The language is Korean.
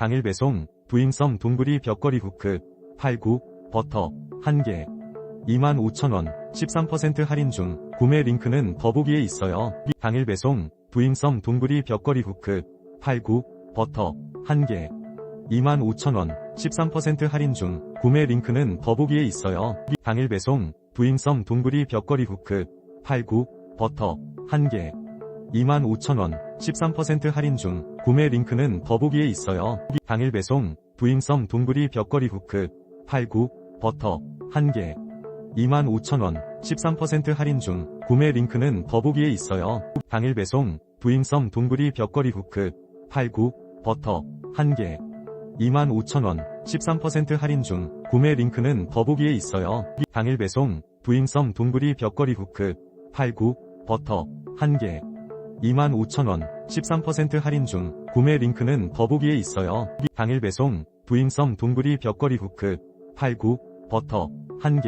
당일 배송, 부인섬 동구리 벽걸이 후크, 89, 버터, 1개. 25,000원, 13% 할인 중, 구매 링크는 더보기에 있어요. 당일 배송, 부인섬 동구리 벽걸이 후크, 89, 버터, 1개. 25,000원, 13% 할인 중, 구매 링크는 더보기에 있어요. 당일 배송, 부인섬 동구리 벽걸이 후크, 89, 버터, 1개. 25,000원, 13% 할인 중, 구매 링크는 더보기에 있어요. 당일 배송, 부인섬 동구리 벽걸이 후크, 89, 버터, 1개. 25,000원, 13% 할인 중, 구매 링크는 더보기에 있어요. 당일 배송, 부인섬 동구리 벽걸이 후크, 89, 버터, 1개. 25,000원, 13% 할인 중, 구매 링크는 더보기에 있어요. 당일 배송, 부인섬 동구리 벽걸이 후크, 89, 버터, 1개. 25,000원, 13% 할인 중, 구매 링크는 더보기에 있어요. 당일 배송, 부인섬 동구리 벽걸이 후크, 89, 버터, 1개.